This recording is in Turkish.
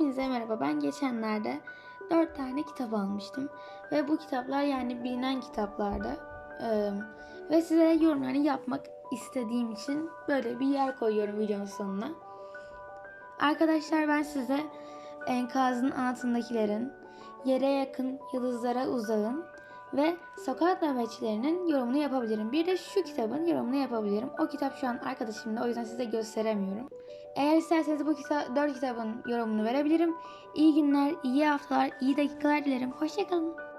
merhaba. Ben geçenlerde 4 tane kitap almıştım. Ve bu kitaplar yani bilinen kitaplardı. Ee, ve size yorumlarını yapmak istediğim için böyle bir yer koyuyorum videonun sonuna. Arkadaşlar ben size enkazın altındakilerin, yere yakın yıldızlara uzağın ve sokak nöbetçilerinin yorumunu yapabilirim. Bir de şu kitabın yorumunu yapabilirim. O kitap şu an arkadaşımda o yüzden size gösteremiyorum. Eğer isterseniz bu kitap, 4 kitabın yorumunu verebilirim. İyi günler, iyi haftalar, iyi dakikalar dilerim. Hoşçakalın.